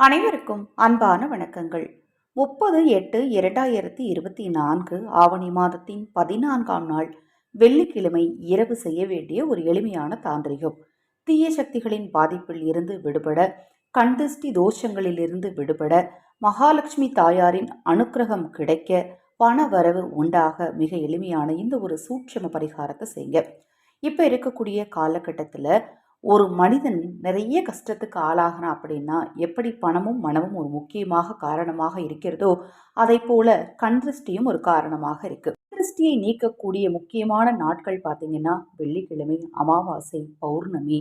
அனைவருக்கும் அன்பான வணக்கங்கள். முப்பது எட்டு இரண்டாயிரத்தி இருபத்தி நான்கு ஆவணி மாதத்தின் பதினான்காம் நாள் வெள்ளிக்கிழமை இரவு செய்ய வேண்டிய ஒரு எளிமையான தாந்திரிகம். தீய சக்திகளின் பாதிப்பில் இருந்து விடுபட கண்திஷ்டி தோஷங்களிலிருந்து விடுபட மகாலட்சுமி தாயாரின் அனுக்கிரகம் கிடைக்க பண வரவு உண்டாக மிக எளிமையான இந்த ஒரு சூட்சம பரிகாரத்தை செய்யுங்க இப்போ இருக்கக்கூடிய காலகட்டத்தில் ஒரு மனிதன் நிறைய கஷ்டத்துக்கு ஆளாகிறான் அப்படின்னா எப்படி பணமும் மனமும் ஒரு முக்கியமாக காரணமாக இருக்கிறதோ அதை போல கண்திருஷ்டியும் ஒரு காரணமாக இருக்கு. திருஷ்டியை நீக்கக்கூடிய முக்கியமான நாட்கள் பார்த்தீங்கன்னா வெள்ளிக்கிழமை அமாவாசை பௌர்ணமி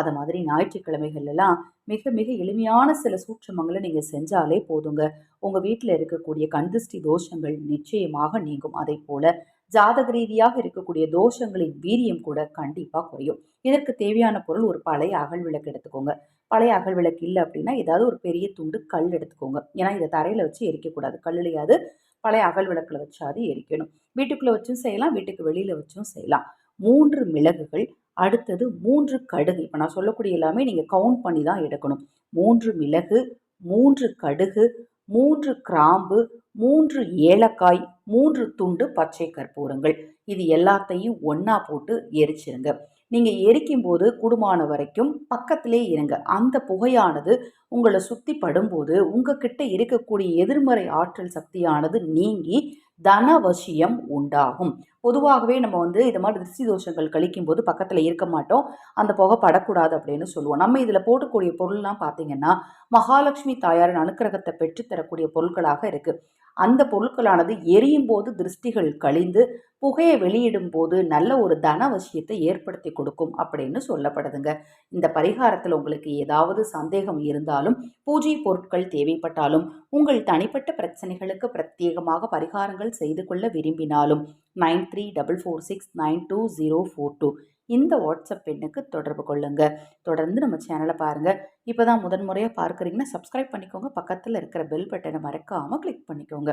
அதை மாதிரி ஞாயிற்றுக்கிழமைகள்லாம் மிக மிக எளிமையான சில சூட்சமங்களை நீங்கள் செஞ்சாலே போதுங்க. உங்கள் வீட்டில் இருக்கக்கூடிய கந்திஷ்டி தோஷங்கள் நிச்சயமாக நீங்கும். அதே போல ஜாதக ரீதியாக இருக்கக்கூடிய தோஷங்களின் வீரியம் கூட கண்டிப்பாக குறையும். இதற்கு தேவையான பொருள் ஒரு பழைய அகல் விளக்கு எடுத்துக்கோங்க. பழைய அகல் விளக்கு இல்லை அப்படின்னா ஏதாவது ஒரு பெரிய துண்டு கல் எடுத்துக்கோங்க. ஏன்னா இதை தரையில் வச்சு எரிக்கக்கூடாது. கல்லுலையாவது பழைய அகல் விளக்கில் வச்சாது எரிக்கணும். வீட்டுக்குள்ளே வச்சும் செய்யலாம். வீட்டுக்கு வெளியில் வச்சும் செய்யலாம். மூன்று மிளகுகள் அடுத்தது மூன்று கடுகு. இப்போ நான் சொல்லக்கூடிய எல்லாமே நீங்கள் கவுண்ட் பண்ணி தான் எடுக்கணும். மூன்று மிளகு மூன்று கடுகு மூன்று கிராம்பு மூன்று ஏலக்காய் மூன்று துண்டு பச்சை கற்பூரங்கள். இது எல்லாத்தையும் ஒன்றா போட்டு எரிச்சிருங்க. நீங்கள் எரிக்கும் போது வரைக்கும் பக்கத்திலே இருங்க. அந்த புகையானது உங்களை சுற்றி படும்போது உங்ககிட்ட இருக்கக்கூடிய எதிர்மறை ஆற்றல் சக்தியானது நீங்கி தனவசியம் உண்டாகும். பொதுவாகவே நம்ம வந்து இது மாதிரி திருஷ்டி தோஷங்கள் கழிக்கும் போது பக்கத்தில் இருக்க மாட்டோம். அந்த புகை படக்கூடாது அப்படின்னு சொல்லுவோம். நம்ம இதில் போடக்கூடிய பொருள்லாம் பார்த்தீங்கன்னா மகாலட்சுமி தாயாரின் அனுக்கிரகத்தை பெற்றுத்தரக்கூடிய பொருட்களாக இருக்குது அந்த பொருட்களானது எரியும் போது திருஷ்டிகள் கழிந்து புகையை வெளியிடும் போது நல்ல ஒரு தனவசியத்தை ஏற்படுத்தி கொடுக்கும் அப்படின்னு சொல்லப்படுதுங்க. இந்த பரிகாரத்தில் உங்களுக்கு ஏதாவது சந்தேகம் இருந்தாலும் பூஜை பொருட்கள் தேவைப்பட்டாலும் உங்கள் தனிப்பட்ட பிரச்சனைகளுக்கு பிரத்யேகமாக பரிகாரங்கள் செய்து கொள்ள விரும்பினாலும் nine three double four six nine two zero four two இந்த வாட்ஸ்அப் எண்ணுக்கு தொடர்பு கொள்ளுங்க. தொடர்ந்து நம்ம சேனலை பாருங்கள் இப்போ தான் முதன்முறையாக பார்க்குறீங்கன்னா சப்ஸ்கிரைப் பண்ணிக்கோங்க. பக்கத்தில் இருக்கிற பெல் பட்டனை மறக்காமல் கிளிக் பண்ணிக்கோங்க.